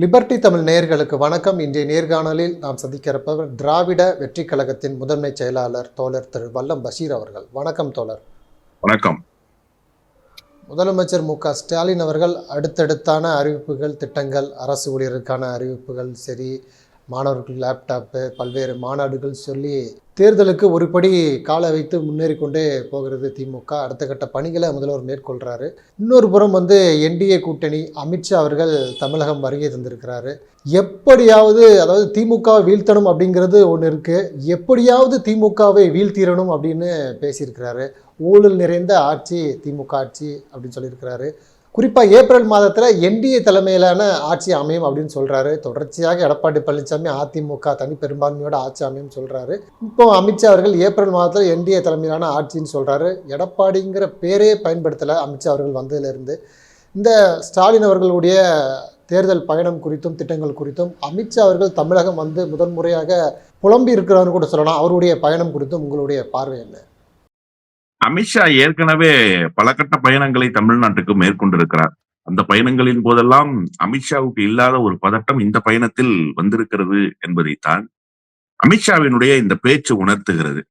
Liberty Tamil நேயர்களுக்கு வணக்கம். இன்றைய நேர்காணலில் நாம் சந்திக்க இருப்பவர் திராவிட வெற்றி கழகத்தின் முதன்மை செயலாளர் தோழர் திரு வல்லம் பஷீர் அவர்கள். வணக்கம் தோழர். வணக்கம். முதலமைச்சர் மு க ஸ்டாலின் அவர்கள் அடுத்தடுத்தான அறிவிப்புகள் திட்டங்கள் அரசு ஊழியருக்கான அறிவிப்புகள் சரி மாணவர்கள் லேப்டாப்பு பல்வேறு மாநாடுகள் சொல்லி தேர்தலுக்கு ஒருபடி காலை வைத்து முன்னேறி கொண்டே போகிறது திமுக. அடுத்த கட்ட பணிகளை முதல்வர் மேற்கொள்கிறாரு இன்னொரு புறம் வந்து என்டிஏ கூட்டணி அமித்ஷா அவர்கள் தமிழகம் வருகை தந்திருக்கிறாரு. எப்படியாவது அதாவது திமுகவை வீழ்த்தணும் அப்படிங்கிறது ஒன்று இருக்குது எப்படியாவது திமுகவை வீழ்த்திடணும் அப்படின்னு பேசியிருக்கிறாரு. ஊழல் நிறைந்த ஆட்சி திமுக ஆட்சி அப்படின்னு சொல்லியிருக்கிறாரு. குறிப்பாக ஏப்ரல் மாதத்தில் என்டிஏ தலைமையிலான ஆட்சி அமையும் அப்படின்னு சொல்கிறாரு தொடர்ச்சியாக எடப்பாடி பழனிசாமி அதிமுக தனி பெரும்பான்மையோட ஆட்சி அமையும் சொல்கிறாரு இப்போ அமித்ஷா அவர்கள் ஏப்ரல் மாதத்தில் என்டிஏ தலைமையிலான ஆட்சின்னு சொல்கிறாரு எடப்பாடிங்கிற பேரே பயன்படுத்தலை அமித்ஷா அவர்கள் வந்ததிலிருந்து இந்த ஸ்டாலின் அவர்களுடைய தேர்தல் பயணம் குறித்தும் திட்டங்கள் குறித்தும் அமித்ஷா அவர்கள் தமிழகம் வந்து முதன்முறையாக புலம்பி இருக்கிறான்னு கூட சொல்லலாம். அவருடைய பயணம் குறித்தும் உங்களுடைய பார்வை என்ன? அமித்ஷா ஏற்கனவே பல கட்ட பயணங்களை தமிழ்நாட்டுக்கு மேற்கொண்டிருக்கிறார். அந்த பயணங்களின் போதெல்லாம் அமித்ஷாவுக்கு இல்லாத ஒரு பதட்டம் இந்த பயணத்தில் வந்திருக்கிறது என்பதைத்தான் அமித்ஷாவினுடைய இந்த பேச்சு உணர்த்துகிறது.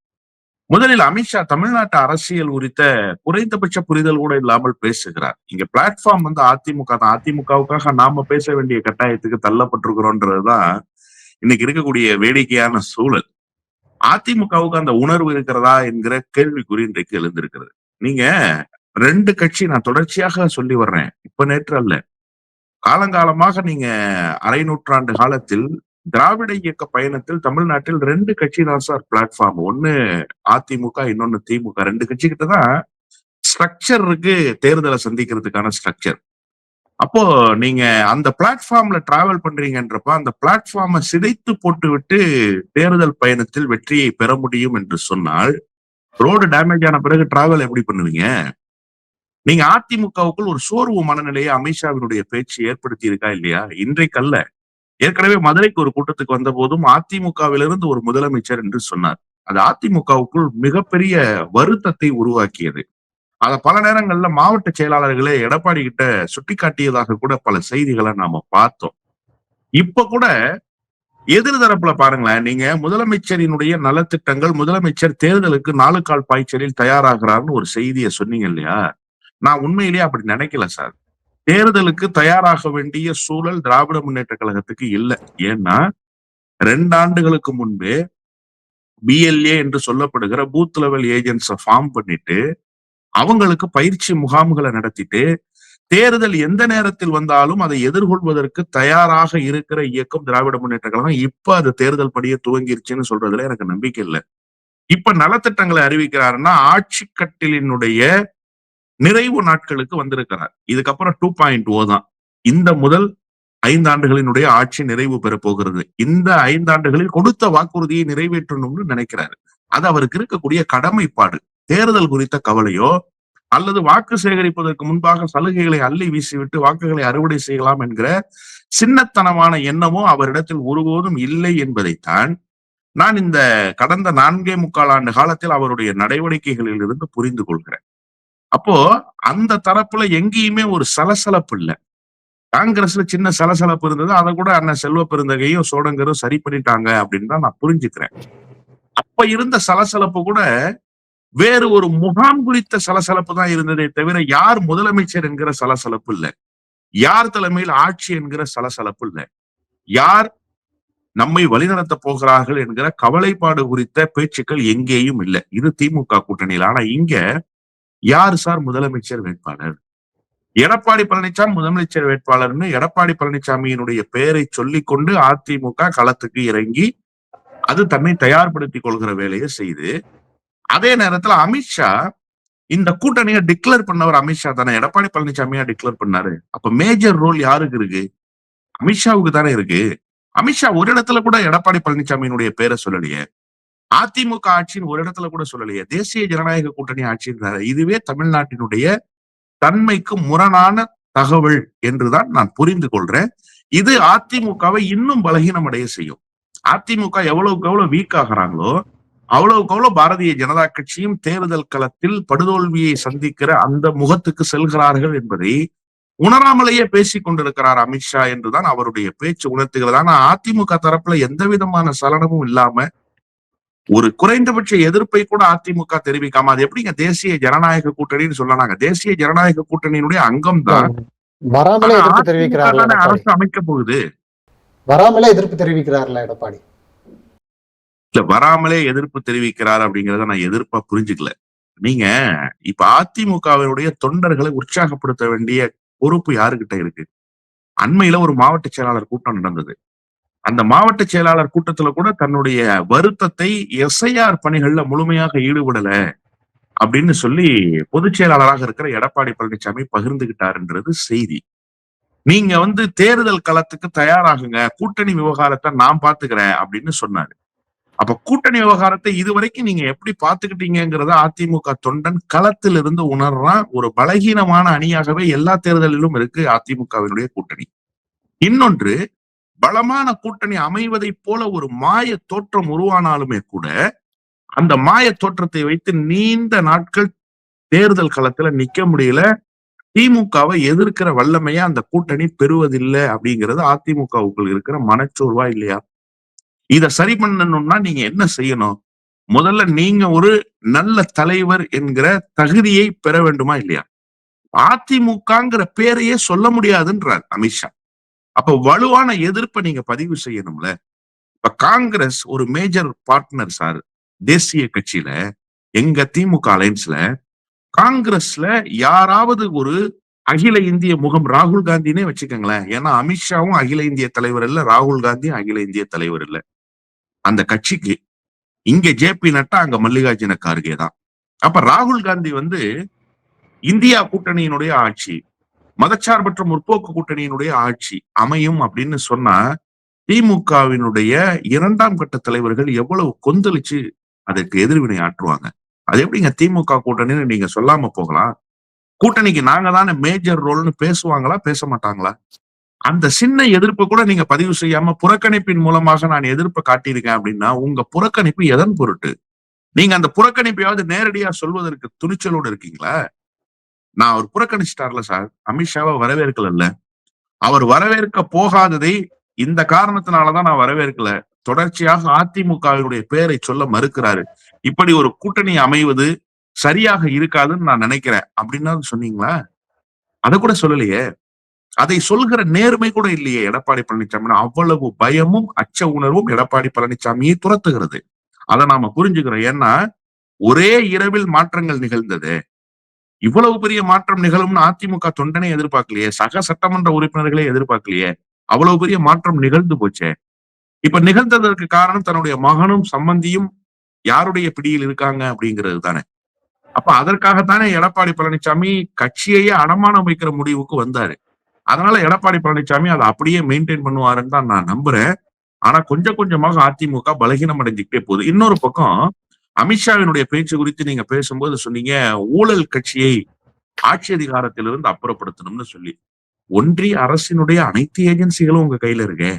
முதலில் அமித்ஷா தமிழ்நாட்டு அரசியல் குறித்த குறைந்தபட்ச புரிதல் கூட இல்லாமல் பேசுகிறார். இங்க பிளாட்ஃபார்ம் வந்து அதிமுக தான். அதிமுகவுக்காக நாம பேச வேண்டிய கட்டாயத்துக்கு தள்ளப்பட்டிருக்கிறோன்றதுதான் இன்னைக்கு இருக்கக்கூடிய வேடிக்கையான சூழல். அதிமுகவுக்கு அந்த உணர்வு இருக்கிறதா என்கிற கேள்விக்குறி இன்றைக்கு எழுந்திருக்கிறது. நீங்க ரெண்டு கட்சி நான் தொடர்ச்சியாக சொல்லி வர்றேன். இப்ப நேற்று அல்ல. காலங்காலமாக நீங்க அரை நூற்றாண்டு காலத்தில் திராவிட இயக்க பயணத்தில் தமிழ்நாட்டில் ரெண்டு கட்சி தான் சார் பிளாட்ஃபார்ம் ஒன்னு அதிமுக இன்னொன்னு திமுக. ரெண்டு கட்சி கிட்ட தான் ஸ்ட்ரக்சர் இருக்கு. தேர்தலை சந்திக்கிறதுக்கான ஸ்ட்ரக்சர் அப்போ நீங்க அந்த பிளாட்ஃபார்ம்ல டிராவல் பண்றீங்கன்றப்ப அந்த பிளாட்ஃபார்மை சிதைத்து போட்டுவிட்டு தேர்தல் பயணத்தில் வெற்றியை பெற முடியும் என்று சொன்னால் ரோடு டேமேஜ் ஆன பிறகு டிராவல் எப்படி பண்ணுவீங்க? நீங்க அதிமுகவுக்குள் ஒரு சோர்வு மனநிலையை அமித்ஷாவினுடைய பேச்சு ஏற்படுத்தி இருக்கா இல்லையா? இன்றைக்கு அல்ல. ஏற்கனவே மதுரைக்கு ஒரு கூட்டத்துக்கு வந்த போதும் அதிமுகவிலிருந்து ஒரு முதலமைச்சர் என்று சொன்னார். அது அதிமுகவுக்குள் மிகப்பெரிய வருத்தத்தை உருவாக்கியது. அத பல நேரங்கள்ல மாவட்ட செயலாளர்களே எடப்பாடி கிட்ட சுட்டிக்காட்டியதாக கூட பல செய்திகளை நாம பார்த்தோம். இப்ப கூட எதிர்தரப்புல பாருங்களேன் நீங்க முதலமைச்சரினுடைய நலத்திட்டங்கள் முதலமைச்சர் தேர்தலுக்கு நாலு கால் பாய்ச்சலில் தயாராகிறார்னு ஒரு செய்தியை சொன்னீங்க இல்லையா? நான் உண்மையிலேயே அப்படி நினைக்கல சார். தேர்தலுக்கு தயாராக வேண்டிய சூழல் திராவிட முன்னேற்ற கழகத்துக்கு இல்லை. ஏன்னா ரெண்டு ஆண்டுகளுக்கு முன்பே பிஎல்ஏ என்று சொல்லப்படுகிற பூத் லெவல் ஏஜென்ட்ஸை ஃபார்ம் பண்ணிட்டு அவங்களுக்கு பயிற்சி முகாம்களை நடத்திட்டு தேர்தல் எந்த நேரத்தில் வந்தாலும் அதை எதிர்கொள்வதற்கு தயாராக இருக்கிற இயக்கம் திராவிட முன்னேற்ற கழகம் இப்ப அது தேர்தல் படியே துவங்கிருச்சுன்னு சொல்றதுல எனக்கு நம்பிக்கை இல்லை. இப்ப நலத்திட்டங்களை அறிவிக்கிறாருன்னா ஆட்சி கட்டிலினுடைய நிறைவு நாட்களுக்கு வந்திருக்கிறார். இதுக்கப்புறம் டூ பாயிண்ட் ஓ தான். இந்த முதல் ஐந்தாண்டுகளினுடைய ஆட்சி நிறைவு பெற போகிறது. இந்த ஐந்தாண்டுகளில் கொடுத்த வாக்குறுதியை நிறைவேற்றணும்னு நினைக்கிறாரு. அது அவருக்கு இருக்கக்கூடிய கடமைப்பாடு. தேர்தல் குறித்த கவலையோ அல்லது வாக்கு சேகரிப்பதற்கு முன்பாக சலுகைகளை அள்ளி வீசிவிட்டு வாக்குகளை அறுவடை செய்யலாம் என்கிற சின்னத்தனமான எண்ணமோ அவரிடத்தில் ஒருபோதும் இல்லை என்பதைத்தான் நான் இந்த கடந்த நான்கே முக்கால் ஆண்டு காலத்தில் அவருடைய நடவடிக்கைகளில் இருந்து புரிந்து கொள்கிறேன். அப்போ அந்த தரப்புல எங்கேயுமே ஒரு சலசலப்பு இல்லை. காங்கிரஸ்ல சின்ன சலசலப்பு இருந்தது. அதை கூட அண்ணன் செல்வ பெருந்தகையும் சோடங்கரும் சரி பண்ணிட்டாங்க அப்படின்னு தான் நான் புரிஞ்சுக்கிறேன். அப்ப இருந்த சலசலப்பு கூட வேறு ஒரு முகாம் குறித்த சலசலப்பு தான் இருந்ததே தவிர யார் முதலமைச்சர் என்கிற சலசலப்பு இல்லை. யார் தலைமையில் ஆட்சி என்கிற சலசலப்பு இல்லை. யார் நம்மை வழிநடத்த போகிறார்கள் என்கிற கவலைப்பாடு குறித்த பேச்சுக்கள் எங்கேயும் இல்லை. இது திமுக கூட்டணியில். ஆனா இங்க யார் சார் முதலமைச்சர் வேட்பாளர்? எடப்பாடி பழனிசாமி முதலமைச்சர் வேட்பாளர்னு எடப்பாடி பழனிசாமியினுடைய பெயரை சொல்லிக்கொண்டு அதிமுக களத்துக்கு இறங்கி அது தன்னை தயார்படுத்திக் கொள்கிற வேலையை செய்து அதே நேரத்துல அமித்ஷா இந்த கூட்டணியை டிக்ளேர் பண்ணவர் அமித்ஷா தானே. எடப்பாடி பழனிசாமியா டிக்ளேர் பண்ணாரு. அப்ப மேஜர் ரோல் யாருக்கு இருக்கு? அமித்ஷாவுக்கு தானே இருக்கு. அமித்ஷா ஒரு இடத்துல கூட எடப்பாடி பழனிசாமியினுடைய பேரை சொல்லலையே. அதிமுக ஆட்சியின் ஒரு இடத்துல கூட சொல்லலையே. தேசிய ஜனநாயக கூட்டணி ஆட்சின்றாரு இதுவே தமிழ்நாட்டினுடைய தன்மைக்கு முரணான தகவல் என்றுதான் நான் புரிந்து கொள்றேன். இது அதிமுகவை இன்னும் பலகீனம் அடைய செய்யும். அதிமுக எவ்வளவுக்கு எவ்வளவு வீக் ஆகிறாங்களோ அவ்வளவுக்கு அவ்வளவு பாரதிய ஜனதா கட்சியும் தேர்தல் களத்தில் படுதோல்வியை சந்திக்கிற அந்த முகத்துக்கு செல்கிறார்கள் என்பதை உணராமலேயே பேசிக் கொண்டிருக்கிறார் அமித்ஷா என்றுதான் அவருடைய பேச்சு உணர்த்துகிறது. ஆனா அதிமுக தரப்புல எந்த விதமான சலனமும் இல்லாம ஒரு குறைந்தபட்ச எதிர்ப்பை கூட அதிமுக தெரிவிக்காம அது எப்படிங்க தேசிய ஜனநாயக கூட்டணின்னு சொல்லலாங்க தேசிய ஜனநாயக கூட்டணியினுடைய அங்கம் தான் வராமலே எதிர்ப்பு அரசு அமைக்க போகுது. வராமலே எதிர்ப்பு தெரிவிக்கிறார்ல எடப்பாடி? இல்ல வராமலே எதிர்ப்பு தெரிவிக்கிறார் அப்படிங்கறத நான் எதிர்ப்பா புரிஞ்சுக்கல. நீங்க இப்ப அதிமுகவினுடைய தொண்டர்களை உற்சாகப்படுத்த வேண்டிய பொறுப்பு யாருகிட்ட இருக்கு? அண்மையில ஒரு மாவட்ட செயலாளர் கூட்டம் நடந்தது. அந்த மாவட்ட செயலாளர் கூட்டத்துல கூட தன்னுடைய வருத்தத்தை எஸ்ஐஆர் பணிகள்ல முழுமையாக ஈடுபடல அப்படின்னு சொல்லி பொதுச் செயலாளராக இருக்கிற எடப்பாடி பழனிசாமி பகிர்ந்துகிட்டாருன்றது செய்தி. நீங்க வந்து தேர்தல் களத்துக்கு தயாராகுங்க கூட்டணி விவகாரத்தை நான் பாத்துக்கிறேன் அப்படின்னு சொன்னாரு. அப்ப கூட்டணி விவகாரத்தை இதுவரைக்கும் நீங்க எப்படி பாத்துக்கிட்டீங்கிறத அதிமுக தொண்டன் களத்தில் இருந்து உணர்றான் ஒரு பலகீனமான அணியாகவே எல்லா தேர்தலிலும் இருக்கு அதிமுகவினுடைய கூட்டணி. இன்னொன்று பலமான கூட்டணி அமைவதைப் போல ஒரு மாய தோற்றம் உருவானாலுமே கூட அந்த மாய தோற்றத்தை வைத்து நீண்ட நாட்கள் தேர்தல் களத்துல நிக்க முடியல. திமுகவை எதிர்க்கிற வல்லமையா அந்த கூட்டணி பெறுவதில்லை அப்படிங்கிறது அதிமுகவுக்குள் இருக்கிற மனச்சோர்வா இல்லையா? இத சரி பண்ணணும்னா நீங்க என்ன செய்யணும்? முதல்ல நீங்க ஒரு நல்ல தலைவர் என்கிற தகுதியை பெற வேண்டுமா இல்லையா? அதிமுகங்கிற பேரையே சொல்ல முடியாதுன்றார் அமித்ஷா அப்ப வலுவான எதிர்ப்பை நீங்க பதிவு செய்யணும்ல. இப்ப காங்கிரஸ் ஒரு மேஜர் பார்ட்னர் சார் தேசிய கட்சியில எங்க திமுக அலைன்ஸ்ல காங்கிரஸ்ல யாராவது ஒரு அகில இந்திய முகம் ராகுல் காந்தினே வச்சுக்கோங்களேன். ஏன்னா அமித்ஷாவும் அகில இந்திய தலைவர் இல்ல ராகுல் காந்தியும் அகில இந்திய தலைவர் இல்ல. அந்த கட்சிக்கு இங்க ஜே பி நட்டா அங்க மல்லிகார்ஜுன கார்கே தான். அப்ப ராகுல் காந்தி வந்து இந்தியா கூட்டணியினுடைய ஆட்சி மதச்சார்பற்ற முற்போக்கு கூட்டணியினுடைய ஆட்சி அமையும் அப்படின்னு சொன்னா திமுகவினுடைய இரண்டாம் கட்ட தலைவர்கள் எவ்வளவு கொந்தளிச்சு அதற்கு எதிர்வினை ஆற்றுவாங்க. அது எப்படிங்க திமுக கூட்டணின்னு நீங்க சொல்லாம போகலாம்? கூட்டணிக்கு நாங்க தானே மேஜர் ரோல்னு பேசுவாங்களா பேச மாட்டாங்களா? அந்த சின்ன எதிர்ப்பு கூட நீங்க பதிவு செய்யாம புறக்கணிப்பின் மூலமாக நான் எதிர்ப்பு காட்டியிருக்கேன் அப்படின்னா உங்க புறக்கணிப்பு எதன் பொருட்டு? நீங்க அந்த புறக்கணிப்பையாவது நேரடியா சொல்வதற்கு துணிச்சலோடு இருக்கீங்களா? நான் அவர் புறக்கணிச்சிட்டார்ல சார். அமித்ஷாவை வரவேற்கல அவர் வரவேற்க போகாததை இந்த காரணத்தினாலதான் நான் வரவேற்கல. தொடர்ச்சியாக அதிமுகவினுடைய பெயரை சொல்ல மறுக்கிறாரு. இப்படி ஒரு கூட்டணி அமைவது சரியாக இருக்காதுன்னு நான் நினைக்கிறேன். அப்படின்னா சொன்னீங்களா? அதை கூட சொல்லலையே. அதை சொல்கிற நேர்மை கூட இல்லையே. எடப்பாடி பழனிசாமி அவ்வளவு பயமும் அச்ச உணர்வும் எடப்பாடி பழனிசாமியை துரத்துகிறது. அதை நாம புரிஞ்சுக்கிறோம். ஏன்னா ஒரே இரவில் மாற்றங்கள் நிகழ்ந்தது. இவ்வளவு பெரிய மாற்றம் நிகழும்னு அதிமுக தொண்டனை எதிர்பார்க்கலையே. சக சட்டமன்ற உறுப்பினர்களே எதிர்பார்க்கலையே. அவ்வளவு பெரிய மாற்றம் நிகழ்ந்து போச்சே. இப்ப நிகழ்ந்ததற்கு காரணம் தன்னுடைய மகனும் சம்பந்தியும் யாருடைய பிடியில் இருக்காங்க அப்படிங்கிறது தானே. அப்ப அதற்காகத்தானே எடப்பாடி பழனிசாமி கட்சியையே அடமானம் வைக்கிற முடிவுக்கு வந்தாரு. அதனால எடப்பாடி பழனிசாமி அதை அப்படியே மெயின்டைன் பண்ணுவாருன்னு தான் நான் நம்புறேன். ஆனா கொஞ்சம் கொஞ்சமாக அதிமுக பலகீனம் அடைஞ்சுக்கிட்டே போகுது. இன்னொரு பக்கம் அமித்ஷாவினுடைய பேச்சு குறித்து நீங்க பேசும்போது சொன்னீங்க ஊழல் கட்சியை ஆட்சி அதிகாரத்திலிருந்து அப்புறப்படுத்தணும்னு சொல்லி. ஒன்றிய அரசினுடைய அனைத்து ஏஜென்சிகளும் உங்க கையில இருக்கு.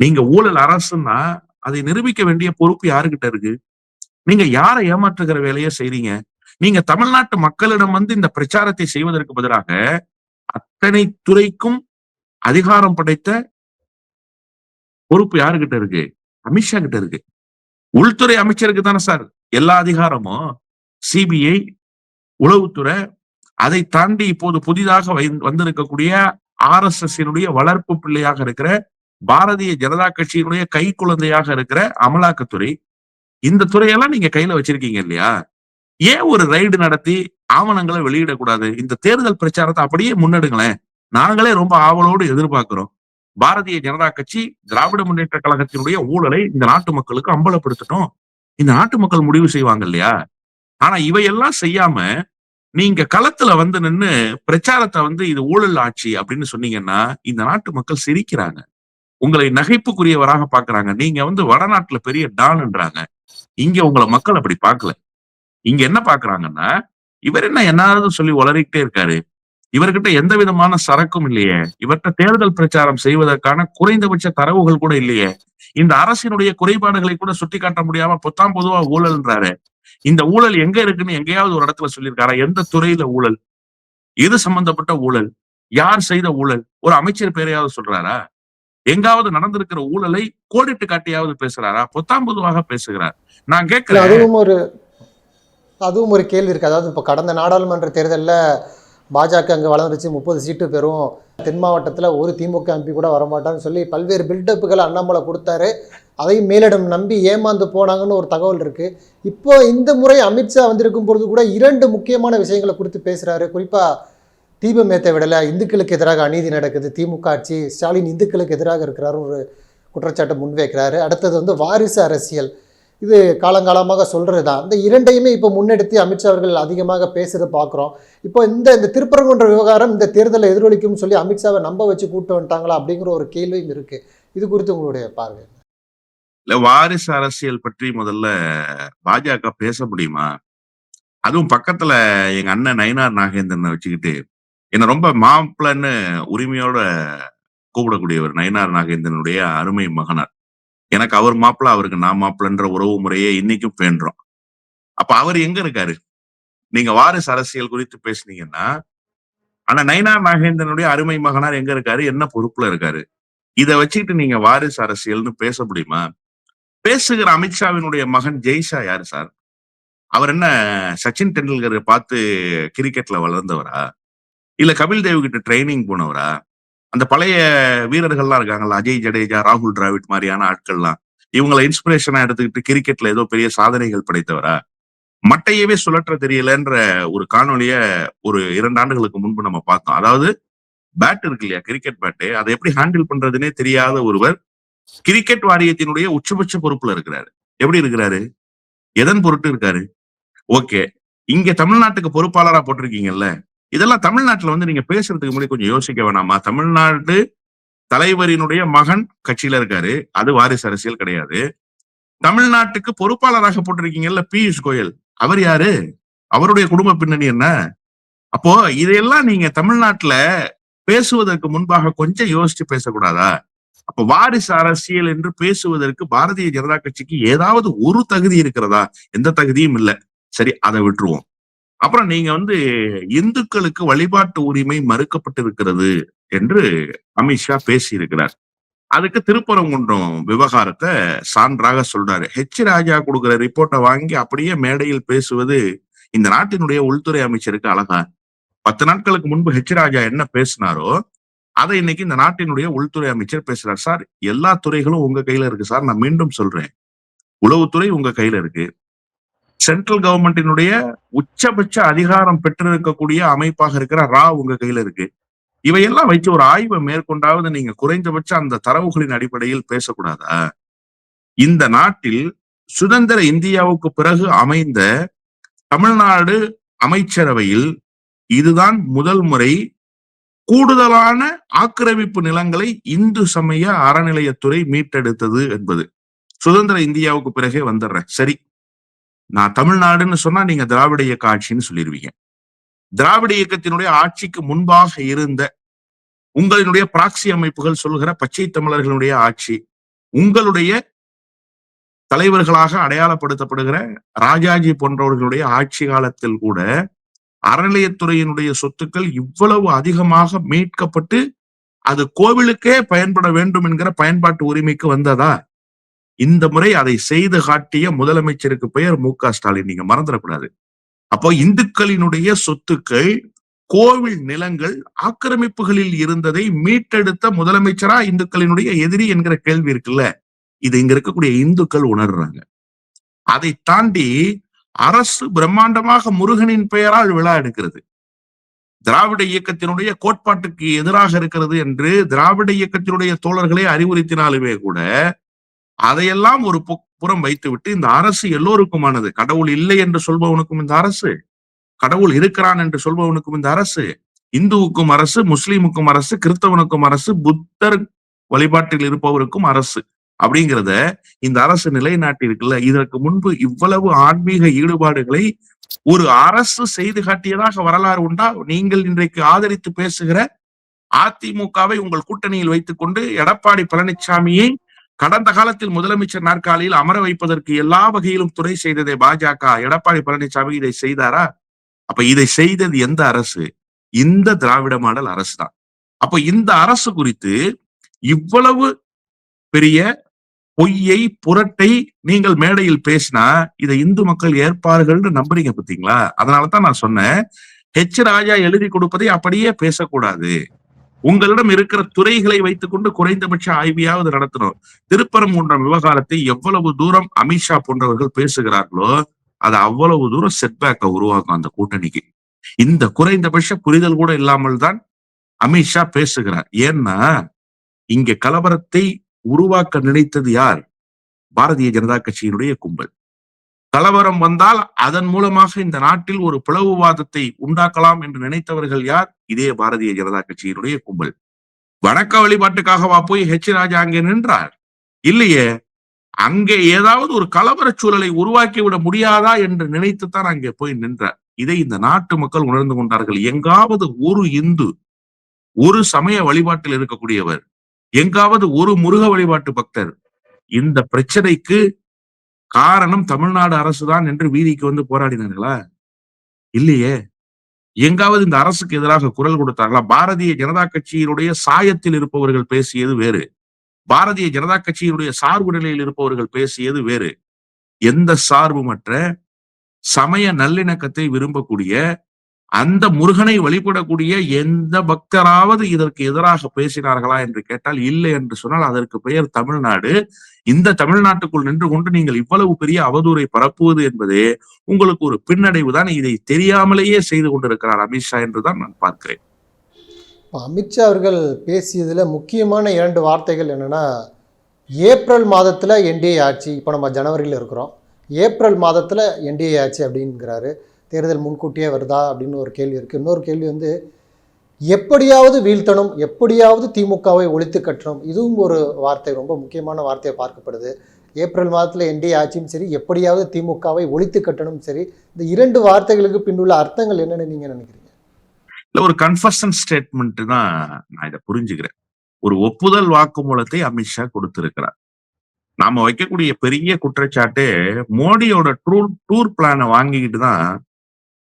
நீங்க ஊழல் அரசுன்னா அதை நிரூபிக்க வேண்டிய பொறுப்பு யாருகிட்ட இருக்கு? நீங்க யாரை ஏமாற்றுகிற வேலையை செய்றீங்க? நீங்க தமிழ்நாட்டு மக்களிடம் வந்து இந்த பிரச்சாரத்தை செய்வதற்கு பதிலாக அத்தனை துறைக்கும் அதிகாரம் படைத்த பொறுப்பு யாருகிட்ட இருக்கு? அமித்ஷா கிட்ட இருக்கு. உள்துறை அமைச்சருக்கு தானே சார். எல்லா அதிகாரமும் சிபிஐ உளவுத்துறை அதை தாண்டி இப்போது புதிதாக வந்திருக்கக்கூடிய ஆர் எஸ் எஸ் வளர்ப்பு பிள்ளையாக இருக்கிற பாரதிய ஜனதா கட்சியினுடைய கை குழந்தையாக இருக்கிற அமலாக்கத்துறை இந்த துறையெல்லாம் நீங்க கையில வச்சிருக்கீங்க இல்லையா? ஏன் ஒரு ரைடு நடத்தி ஆவணங்களை வெளியிடக்கூடாது? இந்த தேர்தல் பிரச்சாரத்தை அப்படியே முன்னெடுங்களேன். நாங்களே ரொம்ப ஆவலோடு எதிர்பார்க்கிறோம். பாரதிய ஜனதா கட்சி திராவிட முன்னேற்ற கழகத்தினுடைய ஊழலை இந்த நாட்டு மக்களுக்கு அம்பலப்படுத்தட்டும். இந்த நாட்டு மக்கள் முடிவு செய்வாங்க இல்லையா? ஆனா இவையெல்லாம் செய்யாம நீங்க களத்துல வந்து நின்னு பிரச்சாரத்தை வந்து இது ஊழல் ஆட்சி அப்படின்னு சொன்னீங்கன்னா இந்த நாட்டு மக்கள் சிரிக்கிறாங்க. உங்களை நகைப்புக்குரியவராக பாக்குறாங்க நீங்க வந்து வடநாட்டுல பெரிய டான்ன்றாங்க. இங்க உங்களை மக்கள் அப்படி பார்க்கல. இங்க என்ன பாக்குறாங்கன்னா இவர் என்ன என்னாவது சொல்லி உளறிக்கிட்டே இருக்காரு. இவர்கிட்ட எந்த விதமான சரக்கும் இல்லையே. இவர்கிட்ட தேர்தல் பிரச்சாரம் செய்வதற்கான குறைந்தபட்ச தரவுகள் கூட இல்லையே. இந்த அரசினுடைய குறைபாடுகளை கூட சுட்டிக்காட்ட முடியாம பொத்தாம் பொதுவா ஊழல்ன்றாரு. இந்த ஊழல் எங்க இருக்குன்னு எங்கேயாவது ஒரு இடத்துல சொல்லியிருக்காரா? எந்த துறையில ஊழல்? எது சம்பந்தப்பட்ட ஊழல்? யார் செய்த ஊழல்? ஒரு அமைச்சர் பேரையாவது சொல்றாரா? எங்காவது நடந்திருக்கிற ஊழலை கோடிட்டு காட்டியாவது பேசுறாரா? பொத்தாம் பொதுவாக பேசுகிறார். நான் கேட்கிறேன். அதுவும் ஒரு கேள்வி இருக்குது அதாவது இப்போ கடந்த நாடாளுமன்ற தேர்தலில் பாஜக அங்கே வளர்ந்துருச்சு. முப்பது சீட்டு பெறும். தென் மாவட்டத்தில் ஒரு திமுக எம்பி கூட வரமாட்டான்னு சொல்லி பல்வேறு பில்டப்புகளை அண்ணாமலை கொடுத்தாரு. அதையும் மேலிடம் நம்பி ஏமாந்து போனாங்கன்னு ஒரு தகவல் இருக்குது இப்போ இந்த முறை அமித்ஷா வந்திருக்கும் பொழுது கூட இரண்டு முக்கியமான விஷயங்களை குறித்து பேசுகிறாரு குறிப்பாக தீபம் தீபமேத்தை விடல இந்துக்களுக்கு எதிராக அநீதி நடக்குது திமுக ஆட்சி ஸ்டாலின் இந்துக்களுக்கு எதிராக இருக்கிறாரு ஒரு குற்றச்சாட்டை முன்வைக்கிறாரு. அடுத்தது வந்து வாரிசு அரசியல். இது காலங்காலமாக சொல்கிறது தான் இந்த இரண்டையுமே இப்போ முன்னெடுத்து அமித்ஷா அவர்கள் அதிகமாக பேசுகிறத பார்க்குறோம். இப்போ இந்த இந்த திருப்பரங்குன்ற விவகாரம் இந்த தேர்தலை எதிரொலிக்கும்னு சொல்லி அமித்ஷாவை நம்ப வச்சு கூட்டு வந்துட்டாங்களா அப்படிங்கிற ஒரு கேள்வியும் இருக்குது இது குறித்து உங்களுடைய பார்வை இல்லை வாரிசு அரசியல் பற்றி முதல்ல பாஜக பேச முடியுமா? அதுவும் பக்கத்துல எங்கள் அண்ணன் நயனார் நாகேந்திரனை வச்சுக்கிட்டு என்னை ரொம்ப மாப்பிள்ளன்னு உரிமையோட கூப்பிடக்கூடியவர் நயனார் நாகேந்திரனுடைய அருமை மகனார். எனக்கு அவர் மாப்பிள்ள அவருக்கு நான் மாப்பிள்ளன்ற உறவு முறையே இன்னைக்கும் பேண்டுறோம் அப்ப அவர் எங்க இருக்காரு? நீங்க வாரிசு அரசியல் குறித்து பேசுனீங்கன்னா ஆனா நைனா நாகேந்திரனுடைய அருமை மகனார் எங்க இருக்காரு? என்ன பொறுப்புல இருக்காரு? இதை வச்சுக்கிட்டு நீங்க வாரிசு அரசியல்னு பேச முடியுமா? பேசுகிற அமித்ஷாவினுடைய மகன் ஜெய்ஷா யாரு சார்? அவர் என்ன சச்சின் டெண்டுல்கரை பார்த்து கிரிக்கெட்ல வளர்ந்தவரா? இல்ல கபில் தேவ் கிட்ட ட்ரைனிங் போனவரா? அந்த பழைய வீரர்கள்லாம் இருக்காங்கல்ல அஜய் ஜடேஜா ராகுல் டிராவிட் மாதிரியான ஆட்கள்லாம் இவங்களை இன்ஸ்பிரேஷனா எடுத்துக்கிட்டு கிரிக்கெட்ல ஏதோ பெரிய சாதனைகள் படைத்தவரா? மட்டையவே சுழற்ற தெரியலன்ற ஒரு காணொலிய ஒரு இரண்டு ஆண்டுகளுக்கு முன்பு நம்ம பார்த்தோம். அதாவது பேட் இருக்கு இல்லையா கிரிக்கெட் பேட்டு அதை எப்படி ஹேண்டில் பண்றதுனே தெரியாத ஒருவர் கிரிக்கெட் வாரியத்தினுடைய உச்சபட்ச பொறுப்புல இருக்கிறாரு. எப்படி இருக்கிறாரு? எதன் பொருட்டு இருக்காரு? ஓகே. இங்க தமிழ்நாட்டுக்கு பொறுப்பாளரா போட்டிருக்கீங்கல்ல இதெல்லாம் தமிழ்நாட்டுல வந்து நீங்க பேசுறதுக்கு முன்னாடி கொஞ்சம் யோசிக்க வேணாமா? தமிழ்நாடு தலைவரினுடைய மகன் கட்சியில இருக்காரு. அது வாரிசு அரசியல் கிடையாது. தமிழ்நாட்டுக்கு பொறுப்பாளராக போட்டிருக்கீங்கல்ல பியூஷ் கோயல். அவர் யாரு? அவருடைய குடும்ப பின்னணி என்ன? அப்போ இதையெல்லாம் நீங்க தமிழ்நாட்டுல பேசுவதற்கு முன்பாக கொஞ்சம் யோசிச்சு பேசக்கூடாதா? அப்ப வாரிசு அரசியல் என்று பேசுவதற்கு பாரதிய ஜனதா கட்சிக்கு ஏதாவது ஒரு தகுதி இருக்கிறதா? எந்த தகுதியும் இல்லை. சரி அதை விட்டுருவோம். அப்புறம் நீங்க வந்து இந்துக்களுக்கு வழிபாட்டு உரிமை மறுக்கப்பட்டிருக்கிறது என்று அமித்ஷா பேசியிருக்கிறார். அதுக்கு திருப்பரங்குன்றம் விவகாரத்தை சான்றாக சொல்றாரு. ஹெச் ராஜா கொடுக்குற ரிப்போர்ட்டை வாங்கி அப்படியே மேடையில் பேசுவது இந்த நாட்டினுடைய உள்துறை அமைச்சருக்கு அழகா. பத்து நாட்களுக்கு முன்பு ஹெச் ராஜா என்ன பேசினாரோ அதை இன்னைக்கு இந்த நாட்டினுடைய உள்துறை அமைச்சர் பேசுறார். சார் எல்லா துறைகளும் உங்க கையில இருக்கு சார். நான் மீண்டும் சொல்றேன். உளவுத்துறை உங்க கையில இருக்கு. சென்ட்ரல் கவர்மெண்டினுடைய உச்சபட்ச அதிகாரம் பெற்றிருக்கக்கூடிய அமைப்பாக இருக்கிற ரா உங்க கையில இருக்கு. இவையெல்லாம் வச்சு ஒரு ஆய்வை மேற்கொண்டாவது நீங்க குறைந்தபட்ச அந்த தரவுகளின் அடிப்படையில் பேசக்கூடாதா? இந்த நாட்டில் சுதந்திர இந்தியாவுக்கு பிறகு அமைந்த தமிழ்நாடு அமைச்சரவையில் இதுதான் முதல் முறை கூடுதலான ஆக்கிரமிப்பு நிலங்களை இந்து சமய அறநிலையத்துறை மீட்டெடுத்தது என்பது. சுதந்திர இந்தியாவுக்கு பிறகே வந்துடுறேன். சரி. நான் தமிழ்நாடுன்னு சொன்னா நீங்க திராவிட இயக்க ஆட்சின்னு சொல்லிடுவீங்க திராவிட இயக்கத்தினுடைய ஆட்சிக்கு முன்பாக இருந்த உங்களினுடைய பிராக்சி அமைப்புகள் சொல்கிற பச்சை தமிழர்களுடைய ஆட்சி உங்களுடைய தலைவர்களாக அடையாளப்படுத்தப்படுகிற ராஜாஜி போன்றவர்களுடைய ஆட்சி காலத்தில் கூட அறநிலையத்துறையினுடைய சொத்துக்கள் இவ்வளவு அதிகமாக மீட்கப்பட்டு அது கோவிலுக்கே பயன்பட வேண்டும் என்கிற பயன்பாட்டு உரிமைக்கு வந்ததா? இந்த முறை அதை செய்து காட்டிய முதலமைச்சருக்கு பெயர் மு க ஸ்டாலின். நீங்க மறந்துடக்கூடாது. அப்போ இந்துக்களினுடைய சொத்துக்கள் கோவில் நிலங்கள் ஆக்கிரமிப்புகளில் இருந்ததை மீட்டெடுத்த முதலமைச்சரா இந்துக்களினுடைய எதிரி என்கிற கேள்வி இருக்குல்ல. இது இங்க இருக்கக்கூடிய இந்துக்கள் உணர்றாங்க. அதை தாண்டி அரசு பிரம்மாண்டமாக முருகனின் பெயரால் விழா எடுக்கிறது. திராவிட இயக்கத்தினுடைய கோட்பாட்டுக்கு எதிராக இருக்கிறது என்று திராவிட இயக்கத்தினுடைய தோழர்களே அறிவுறுத்தினாலுமே கூட அதையெல்லாம் ஒரு புறம் வைத்துவிட்டு இந்த அரசு எல்லோருக்குமானது. கடவுள் இல்லை என்று சொல்பவனுக்கும் இந்த அரசு. கடவுள் இருக்கிறான் என்று சொல்பவனுக்கும் இந்த அரசு. இந்துவுக்கும் அரசு முஸ்லீமுக்கும் அரசு கிறிஸ்தவனுக்கும் அரசு புத்தர் வழிபாட்டில் இருப்பவருக்கும் அரசு. அப்படிங்கிறத இந்த அரசு நிலைநாட்டி இருக்குல்ல இதற்கு முன்பு இவ்வளவு ஆன்மீக ஈடுபாடுகளை ஒரு அரசு செய்து காட்டியதாக வரலாறு உண்டா? நீங்கள் இன்றைக்கு ஆதரித்து பேசுகிற அதிமுகவை உங்கள் கூட்டணியில் வைத்துக் கொண்டு எடப்பாடி பழனிசாமியை கடந்த காலத்தில் முதலமைச்சர் நாற்காலியில் அமர வைப்பதற்கு எல்லா வகையிலும் துறை செய்ததை பாஜக எடப்பாடி பழனிசாமி இதை செய்தாரா? அப்ப இதை செய்தது எந்த அரசு? இந்த திராவிட மாடல் அரசு தான் அப்ப இந்த அரசு குறித்து இவ்வளவு பெரிய பொய்யை புரட்டை நீங்கள் மேடையில் பேசினா இதை இந்து மக்கள் ஏற்பார்கள்னு நம்புறீங்க பார்த்தீங்களா அதனாலதான் நான் சொன்னேன் ஹெச் ராஜா எழுதி கொடுப்பதை அப்படியே பேசக்கூடாது. உங்களிடம் இருக்கிற துறைகளை வைத்துக்கொண்டு குறைந்தபட்ச ஆய்வியாவது நடத்தணும். திருப்பரங்குன்றம் விவகாரத்தை எவ்வளவு தூரம் அமித்ஷா போன்றவர்கள் பேசுகிறார்களோ அது அவ்வளவு தூரம் செட்பேக்கை உருவாக்கும் அந்த கூட்டணிக்கு. இந்த குறைந்தபட்ச புரிதல் கூட இல்லாமல் தான் அமித்ஷா பேசுகிறார். ஏன்னா இங்க கலவரத்தை உருவாக்க நினைத்தது யார்? பாரதிய ஜனதா கட்சியினுடைய கும்பல். கலவரம் வந்தால் அதன் மூலமாக இந்த நாட்டில் ஒரு பிளவுவாதத்தை உண்டாக்கலாம் என்று நினைத்தவர்கள் யார்? இதே பாரதிய ஜனதா கட்சியினுடைய கும்பல். வணக்க வழிபாட்டுக்காகவா போய் ஹெச் ராஜா அங்கே நின்றார். இல்லையே அங்கே ஏதாவது ஒரு கலவர சூழலை உருவாக்கி விட முடியாதா என்று நினைத்துத்தான் அங்கே போய் நின்றார். இதை இந்த நாட்டு மக்கள் உணர்ந்து கொண்டார்கள். எங்காவது ஒரு இந்து ஒரு சமய வழிபாட்டில் இருக்கக்கூடியவர் எங்காவது ஒரு முருக வழிபாட்டு பக்தர் இந்த பிரச்சனைக்கு காரணம் தமிழ்நாடு அரசுதான் என்று வீதிக்கு வந்து போராடினார்களா? இல்லையே. எங்காவது இந்த அரசுக்கு எதிராக குரல் கொடுத்தார்களா? பாரதிய ஜனதா கட்சியினுடைய சாயத்தில் இருப்பவர்கள் பேசியது வேறு. பாரதிய ஜனதா கட்சியினுடைய சார்பு நிலையில் இருப்பவர்கள் பேசியது வேறு. எந்த சார்புமற்ற சமய நல்லிணக்கத்தை விரும்பக்கூடிய அந்த முருகனை வழிபடக்கூடிய எந்த பக்தராவது இதற்கு எதிராக பேசினார்களா என்று கேட்டால் இல்லை என்று சொன்னால் அதற்கு பெயர் தமிழ்நாடு. இந்த தமிழ்நாட்டுக்குள் நின்று கொண்டு நீங்கள் இவ்வளவு பெரிய அவதூறை பரப்புவது என்பதே உங்களுக்கு ஒரு பின்னடைவு தான். இதை தெரியாமலேயே செய்து கொண்டிருக்கிறார் அமித்ஷா என்றுதான் நான் பார்க்கிறேன். இப்போ அமித்ஷா அவர்கள் பேசியதில் முக்கியமான இரண்டு வார்த்தைகள் என்னென்னா ஏப்ரல் மாதத்தில் என்டிஏ ஆட்சி இப்போ நம்ம ஜனவரியில் இருக்கிறோம். ஏப்ரல் மாதத்தில் என்டிஏ ஆட்சி அப்படிங்கிறாரு. தேர்தல் முன்கூட்டியே வருதா அப்படின்னு ஒரு கேள்வி இருக்குது இன்னொரு கேள்வி வந்து எப்படியாவது வீழ்த்தணும் எப்படியாவது திமுகவை ஒழித்து கட்டணும் இதுவும் ஒரு வார்த்தை ரொம்ப முக்கியமான வார்த்தையை பார்க்கப்படுது. ஏப்ரல் மாதத்தில் என்டிஏ ஆட்சியும் சரி எப்படியாவது திமுகவை ஒழித்து கட்டணும் சரி இந்த இரண்டு வார்த்தைகளுக்கு பின்னுள்ள அர்த்தங்கள் என்னன்னு நீங்கள் நினைக்கிறீங்க? இல்லை ஒரு கன்ஃபர்ஷன் ஸ்டேட்மெண்ட் தான் நான் இதை புரிஞ்சுக்கிறேன். ஒரு ஒப்புதல் வாக்குமூலத்தை அமித்ஷா கொடுத்திருக்கிறார். நாம வைக்கக்கூடிய பெரிய குற்றச்சாட்டு மோடியோட டூர் டூர் பிளானை வாங்கிக்கிட்டு தான்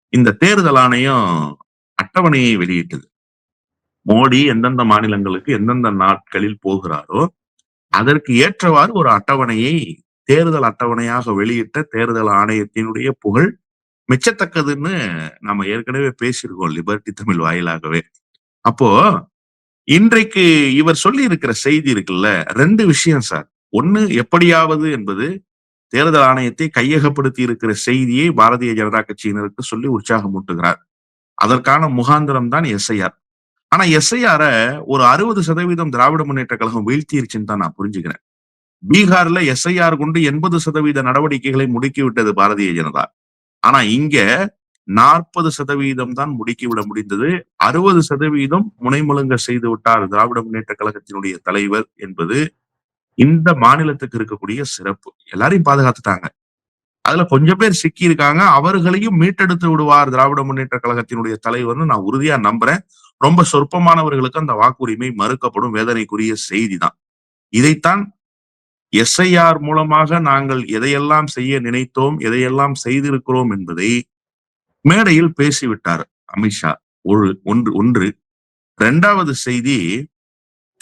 இந்த தேர்தல் ஆணையம் அட்டவணையை வெளியிட்டது. மோடி எந்தெந்த மாநிலங்களுக்கு எந்தெந்த நாட்களில் போகிறாரோ அதற்கு ஏற்றவாறு ஒரு அட்டவணையை தேர்தல் அட்டவணையாக வெளியிட்ட தேர்தல் ஆணையத்தினுடைய புகழ் மெச்சத்தக்கதுன்னு நாம ஏற்கனவே பேசியிருக்கோம் லிபர்டி தமிழ் வாயிலாகவே. அப்போ இன்றைக்கு இவர் சொல்லி இருக்கிற செய்தி இருக்குல்ல ரெண்டு விஷயம் சார். ஒண்ணு எப்படியாவது என்பது தேர்தல் ஆணையத்தை கையகப்படுத்தி இருக்கிற செய்தியை பாரதிய ஜனதா கட்சியினருக்கு சொல்லி உற்சாகம் ஊட்டுகிறார். அதற்கான முகாந்திரம் தான் எஸ்ஐஆர். ஆனா எஸ்ஐஆர ஒரு அறுபது சதவீதம் திராவிட முன்னேற்ற கழகம் வீழ்த்திருச்சுன்னு தான் நான் புரிஞ்சுக்கிறேன். பீகார்ல எஸ்ஐஆர் கொண்டு எண்பது சதவீத நடவடிக்கைகளை முடுக்கி விட்டது பாரதிய ஜனதா. ஆனா இங்க நாற்பது சதவீதம் தான் முடுக்கிவிட முடிந்தது. அறுபது சதவீதம் முனைமுழுங்க செய்து விட்டார் திராவிட முன்னேற்ற கழகத்தினுடைய தலைவர் என்பது இந்த மாநிலத்துக்கு இருக்கக்கூடிய சிறப்பு. எல்லாரையும் பாதுகாத்துட்டாங்க. அதுல கொஞ்சம் பேர் சிக்கி இருக்காங்க அவர்களையும் மீட்டெடுத்து விடுவார் திராவிட முன்னேற்ற கழகத்தினுடைய தலைவர்னு நான் உறுதியா நம்புறேன். ரொம்ப சொற்பமானவர்களுக்கு அந்த வாக்குரிமை மறுக்கப்படும் வேதனைக்குரிய செய்தி தான் இதைத்தான் எஸ்ஐஆர் மூலமாக நாங்கள் எதையெல்லாம் செய்ய நினைத்தோம் எதையெல்லாம் செய்திருக்கிறோம் என்பதை மேடையில் பேசிவிட்டார் அமித்ஷா. ஒரு ஒன்று ஒன்று. இரண்டாவது செய்தி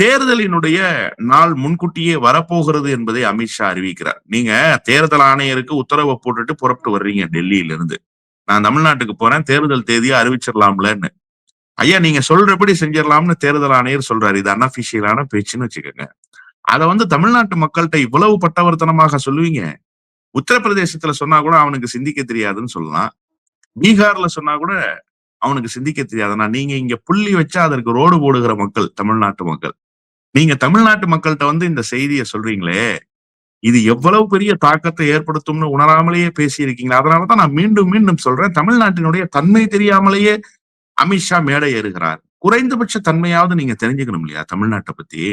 தேர்தலினுடைய நாள் முன்கூட்டியே வரப்போகிறது என்பதை அமித்ஷா அறிவிக்கிறார். நீங்க தேர்தல் ஆணையருக்கு உத்தரவை போட்டுட்டு புறப்பட்டு வர்றீங்க டெல்லியில இருந்து நான் தமிழ்நாட்டுக்கு போறேன் தேர்தல் தேதியை அறிவிச்சிடலாம்லன்னு. ஐயா நீங்க சொல்றபடி செஞ்சிடலாம்னு தேர்தல் ஆணையர் சொல்றாரு. இது அன்அபிஷியலான பேச்சுன்னு வச்சுக்கோங்க. அதை வந்து தமிழ்நாட்டு மக்கள்கிட்ட இவ்வளவு பட்டவர்த்தனமாக சொல்லுவீங்க. உத்தரப்பிரதேசத்துல சொன்னா கூட அவனுக்கு சிந்திக்க தெரியாதுன்னு சொல்லலாம். பீகார்ல சொன்னா கூட அவனுக்கு சிந்திக்க தெரியாதுன்னா நீங்க இங்க புள்ளி வச்சா அதற்கு ரோடு போடுகிற மக்கள் தமிழ்நாட்டு மக்கள். நீங்க தமிழ்நாட்டு மக்கள்கிட்ட வந்து இந்த செய்தியை சொல்றீங்களே இது எவ்வளவு பெரிய தாக்கத்தை ஏற்படுத்தும்னு உணராமலேயே பேசியிருக்கீங்க அதனாலதான் நான் மீண்டும் மீண்டும் சொல்றேன் தமிழ்நாட்டினுடைய தன்மை தெரியாமலேயே அமித்ஷா மேடை ஏறுகிறார். குறைந்தபட்ச தன்மையாவது நீங்க தெரிஞ்சுக்கணும் இல்லையா தமிழ்நாட்டை பத்தி?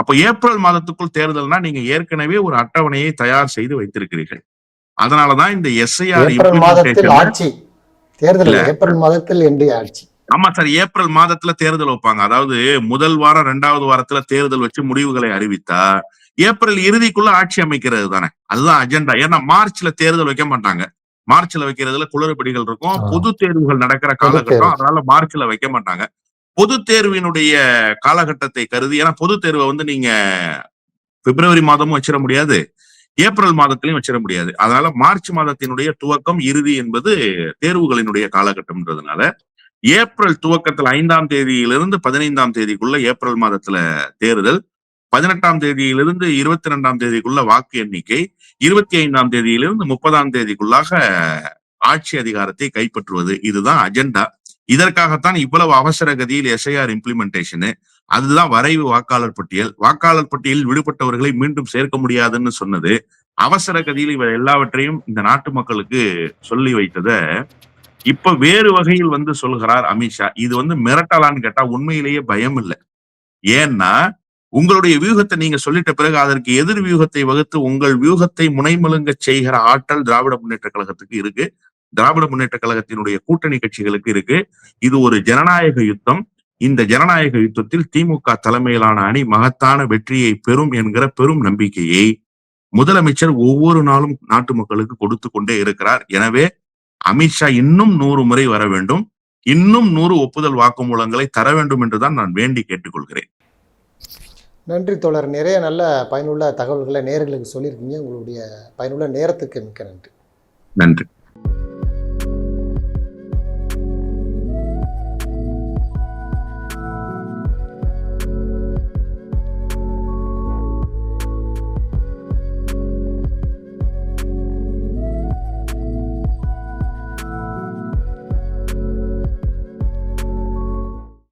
அப்போ ஏப்ரல் மாதத்துக்குள் தேர்தல்னா நீங்க ஏற்கனவே ஒரு அட்டவணையை தயார் செய்து வைத்திருக்கிறீர்கள். அதனாலதான் இந்த எஸ்ஐஆர் தேர்தல் ஏப்ரல் மாதத்தில் என்டிஏ ஆட்சி. ஆமா சார். ஏப்ரல் மாதத்துல தேர்தல் வைப்பாங்க. அதாவது முதல் வாரம் ரெண்டாவது வாரத்துல தேர்தல் வச்சு முடிவுகளை அறிவித்தா ஏப்ரல் இறுதிக்குள்ள ஆட்சி அமைக்கிறது தானே. அதுதான் அஜெண்டா. ஏன்னா மார்ச்ல தேர்தல் வைக்க மாட்டாங்க. மார்ச்ல வைக்கிறதுல குளறுபடிகள் இருக்கும். பொது தேர்வுகள் நடக்கிற காலகட்டம். அதனால மார்ச்ல வைக்க மாட்டாங்க. பொது தேர்வினுடைய காலகட்டத்தை கருதி ஏன்னா பொது தேர்வை வந்து நீங்க பிப்ரவரி மாதமும் வச்சிட முடியாது. ஏப்ரல் மாதத்திலையும் வச்சிட முடியாது. அதனால மார்ச் மாதத்தினுடைய துவக்கம் இறுதி என்பது தேர்வுகளினுடைய காலகட்டம்ன்றதுனால ஏப்ரல் துவக்கத்தில் ஐந்தாம் தேதியிலிருந்து பதினைந்தாம் தேதிக்குள்ள ஏப்ரல் மாதத்துல தேர்தல் பதினெட்டாம் தேதியிலிருந்து இருபத்தி ரெண்டாம் தேதிக்குள்ள வாக்கு எண்ணிக்கை. இருபத்தி ஐந்தாம் தேதியிலிருந்து முப்பதாம் தேதிக்குள்ளாக ஆட்சி அதிகாரத்தை கைப்பற்றுவது. இதுதான் அஜெண்டா. இதற்காகத்தான் இவ்வளவு அவசர கதியில் எஸ்ஐஆர் இம்ப்ளிமெண்டேஷனு அதுதான் வரைவு வாக்காளர் பட்டியல். வாக்காளர் பட்டியலில் விடுபட்டவர்களை மீண்டும் சேர்க்க முடியாதுன்னு சொன்னது. அவசர கதியில் இவர் எல்லாவற்றையும் இந்த நாட்டு மக்களுக்கு சொல்லி வைத்தத இப்ப வேறு வகையில் வந்து சொல்கிறார் அமித்ஷா இது வந்து மிரட்டலான்னு கேட்டா உண்மையிலேயே பயம் இல்லை. ஏன்னா உங்களுடைய வியூகத்தை நீங்க சொல்லிட்ட பிறகு அதற்கு எதிர் வியூகத்தை வகுத்து உங்கள் வியூகத்தை முனைமலுங்க செய்கிற ஆற்றல் திராவிட முன்னேற்ற கழகத்துக்கு இருக்கு. திராவிட முன்னேற்ற கழகத்தினுடைய கூட்டணி கட்சிகளுக்கு இருக்கு. இது ஒரு ஜனநாயக யுத்தம். இந்த ஜனநாயக யுத்தத்தில் திமுக தலைமையிலான அணி மகத்தான வெற்றியை பெறும் என்கிற பெரும் நம்பிக்கையை முதலமைச்சர் ஒவ்வொரு நாளும் நாட்டு மக்களுக்கு கொடுத்து கொண்டே இருக்கிறார். எனவே அமித்ஷா இன்னும் நூறு முறை வர வேண்டும். இன்னும் நூறு ஒப்புதல் வாக்குமூலங்களை தர வேண்டும் என்றுதான் நான் வேண்டி கேட்டுக்கொள்கிறேன். நன்றி தோழர். நிறைய நல்ல பயனுள்ள தகவல்களை நேயர்களுக்கு சொல்லியிருக்கீங்க. உங்களுடைய பயனுள்ள நேரத்துக்கு மிக்க நன்றி. நன்றி.